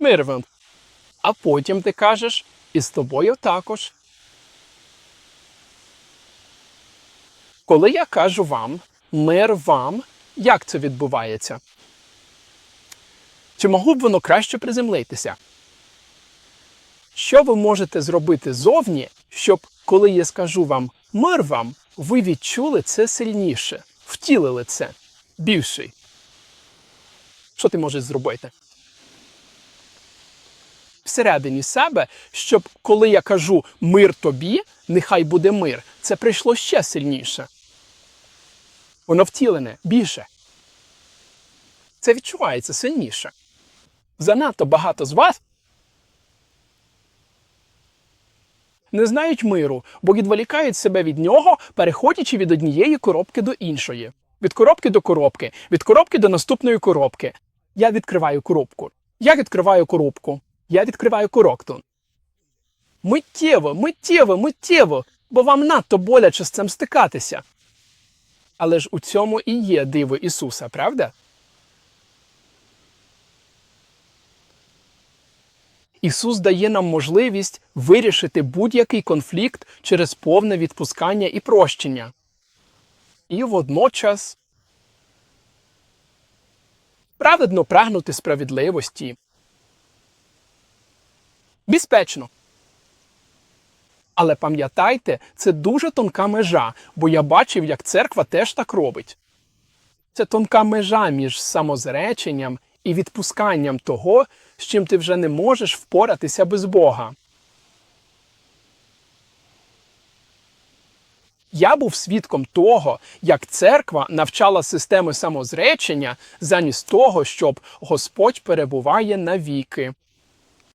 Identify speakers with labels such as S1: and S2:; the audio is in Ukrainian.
S1: Мир вам. А потім ти кажеш, і з тобою також. Коли я кажу вам, мир вам, як це відбувається? Чи могло б воно краще приземлитися? Що ви можете зробити зовні, щоб, коли я скажу вам мир вам, ви відчули це сильніше, втілили це більше? Що ти можеш зробити? Всередині себе, щоб коли я кажу мир тобі, нехай буде мир, це прийшло ще сильніше. Воно втілене більше. Це відчувається сильніше. Занадто багато з вас не знають миру, бо відволікають себе від нього, переходячи від однієї коробки до іншої. Від коробки до коробки, від коробки до наступної коробки. Я відкриваю коробку. Я відкриваю коробку. Я відкриваю корокту. Миттєво, миттєво, миттєво, бо вам надто боляче з цим стикатися. Але ж у цьому і є диво Ісуса, правда? Ісус дає нам можливість вирішити будь-який конфлікт через повне відпускання і прощення. І водночас праведно прагнути справедливості. Безпечно. Але пам'ятайте, це дуже тонка межа, бо я бачив, як церква теж так робить. Це тонка межа між самозреченням і відпусканням того, з чим ти вже не можеш впоратися без Бога. Я був свідком того, як церква навчала системи самозречення замість того, щоб Господь перебуває навіки.